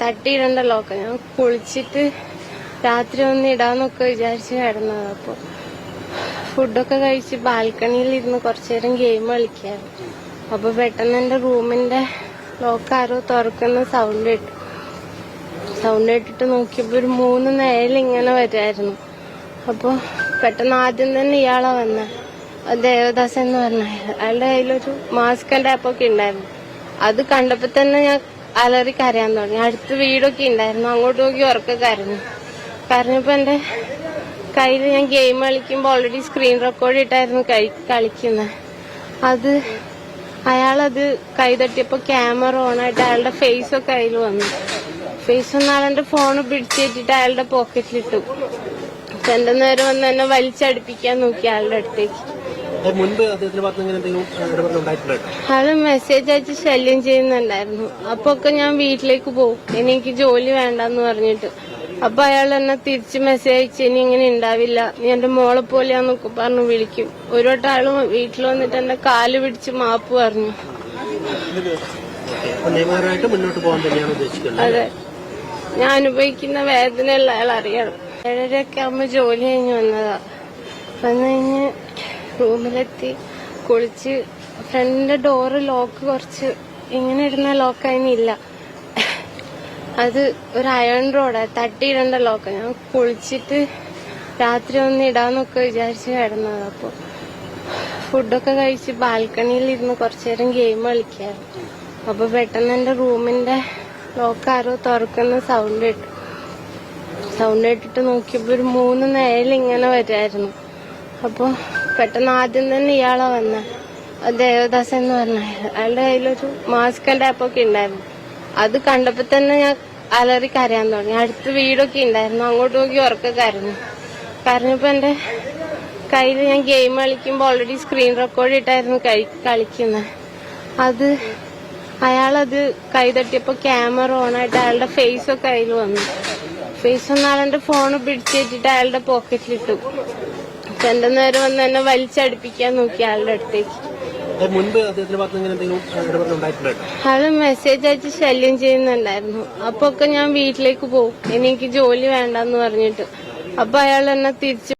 തട്ടിയിടണ്ട ഒക്കെ ഞാൻ കുളിച്ചിട്ട് രാത്രി ഒന്ന് ഇടാന്നൊക്കെ വിചാരിച്ച് കിടന്നത് അപ്പൊ ഫുഡൊക്കെ കഴിച്ച് ബാൽക്കണിയിൽ ഇരുന്ന് കുറച്ചു നേരം ഗെയിം കളിക്കായിരുന്നു. അപ്പൊ പെട്ടെന്ന് എന്റെ റൂമിന്റെ ലോക്ക് ആരോ തുറക്കുന്ന സൗണ്ട് കേട്ടു. സൗണ്ട് കേട്ടിട്ട് നോക്കിയപ്പോ ഒരു മൂന്ന് നേരം ഇങ്ങനെ വരുമായിരുന്നു അപ്പൊ പെട്ടെന്ന് ആദ്യം തന്നെ ഇയാളാ വന്ന. ദേവദാസ് എന്ന് പറഞ്ഞ. അയാളുടെ കയ്യിലൊരു മാസ്ക് ആപ്പൊക്കെ ഉണ്ടായിരുന്നു. അത് കണ്ടപ്പോ തന്നെ ഞാൻ അലറി കരയാൻ തുടങ്ങി. അടുത്ത് വീടൊക്കെ ഉണ്ടായിരുന്നു. അങ്ങോട്ട് നോക്കി ഉറക്കെ കരഞ്ഞു. കരഞ്ഞപ്പോ എന്റെ കയ്യിൽ ഞാൻ ഗെയിം കളിക്കുമ്പോൾ ഓൾറെഡി സ്ക്രീൻ റെക്കോർഡ് ഇട്ടായിരുന്നു കളിക്കുന്നത് അത് അയാളത് കൈ തട്ടിയപ്പോ ക്യാമറ ആയിട്ട് അയാളുടെ ഫേസ് ഒക്കെ അതിൽ വന്നു. ഫേസ് വന്ന അയാളുടെ ഫോൺ പിടിച്ചേറ്റിട്ട് അയാളുടെ പോക്കറ്റിലിട്ടു എന്റെ നേരെ വന്ന് എന്നെ വലിച്ചടുപ്പിക്കാൻ നോക്കി അയാളുടെ അടുത്തേക്ക്. മുൻപ് അദ്ദേഹത്തിന്റെ ഭാഗത്ത് നിന്ന് എന്തെങ്കിലും ഇടപെടൽ ഉണ്ടായിട്ടുണ്ടോ? അയാൾ മെസ്സേജ് അയച്ച് ശല്യം ചെയ്യുന്നുണ്ടായിരുന്നു. അപ്പൊ ഒക്കെ ഞാൻ വീട്ടിലേക്ക് പോകും. എനിക്ക് ജോലി വേണ്ടെന്ന് പറഞ്ഞിട്ട്. അപ്പൊ അയാൾ എന്നെ തിരിച്ച് മെസ്സേജ് അയച്ച് ഇനി ഇങ്ങനെ ഉണ്ടാവില്ല നീ എന്റെ മോളെ പോലെയാന്നൊക്കെ പറഞ്ഞു വിളിക്കും. ഒരു വട്ടം അയാൾ വീട്ടിൽ വന്നിട്ട് എന്റെ കാൽ പിടിച്ച് മാപ്പ് പറഞ്ഞു. നിയമപരമായിട്ട് മുന്നോട്ട് പോകാൻ തന്നെയാണ് ഉദ്ദേശിക്കുന്നത് അതെ. ഞാൻ അനുഭവിക്കുന്ന വേദനയുള്ള അയാൾ അറിയണം. ഏഴരയൊക്കെ ആകുമ്പോ ജോലി കഴിഞ്ഞ് വന്നതാ. വന്നു കഴിഞ്ഞ് റൂമിലെത്തി. കുളിച്ച് ഫ്രണ്ടിന്റെ ഡോറ് ലോക്ക് കുറച്ച് ഇങ്ങനെ ഇടുന്ന ലോക്ക് അതിനില്ല അത് ഒരു അയൺ റോഡ് തട്ടിയിടേണ്ട ലോക്ക് ഞാൻ കുളിച്ചിട്ട് രാത്രി ഒന്ന് ഇടാന്നൊക്കെ വിചാരിച്ച് കിടന്നത്. അപ്പൊ ഫുഡൊക്കെ കഴിച്ച് ബാൽക്കണിയിൽ ഇരുന്ന് കുറച്ചു നേരം ഗെയിം കളിക്കായിരുന്നു. അപ്പൊ പെട്ടെന്ന് എന്റെ റൂമിന്റെ ലോക്ക് ആരോ തുറക്കുന്ന സൗണ്ട് കേട്ടു. സൗണ്ട് കേട്ടിട്ട് നോക്കിയപ്പോ ഒരു മൂന്ന് നേരം ഇങ്ങനെ വരുമായിരുന്നു അപ്പൊ പെട്ടെന്ന് ആദ്യം തന്നെ ഇയാളാ വന്ന. ദേവദാസ് എന്ന് പറഞ്ഞ. അയാളുടെ കയ്യിലൊരു മാസ്ക് ടാപ്പൊക്കെ ഉണ്ടായിരുന്നു അത് കണ്ടപ്പോ തന്നെ ഞാൻ അലറി കരയാൻ തുടങ്ങി. അടുത്ത് വീടൊക്കെ ഉണ്ടായിരുന്നു അങ്ങോട്ട് നോക്കി ഉറക്കെ കരഞ്ഞു. കരഞ്ഞപ്പോ എന്റെ കയ്യിൽ ഞാൻ ഗെയിം കളിക്കുമ്പോൾ ഓൾറെഡി സ്ക്രീൻ റെക്കോർഡ് ഇട്ടായിരുന്നു കളിക്കുന്നത് അത് അയാളത് കൈ തട്ടിയപ്പോ ക്യാമറ ഓൺ ആയിട്ട് അയാളുടെ ഫേസ് ഒക്കെ അതിൽ വന്നു. ഫേസ് ഒന്ന് അയാളുടെ ഫോൺ പിടിച്ചേറ്റിട്ട് അയാളുടെ പോക്കറ്റിലിട്ടു എന്റെ നേരെ വന്ന് എന്നെ വലിച്ചടുപ്പിക്കാൻ നോക്കി ആളുടെ അടുത്തേക്ക്. അത് മുൻപ് അയാൾ മെസ്സേജ് അയച്ച് ശല്യം ചെയ്യുന്നുണ്ടായിരുന്നു. അപ്പൊ ഒക്കെ ഞാൻ വീട്ടിലേക്ക് പോകും. എനിക്ക് ജോലി വേണ്ടെന്ന് പറഞ്ഞിട്ട്. അപ്പൊ അയാൾ എന്നെ തിരിച്ചു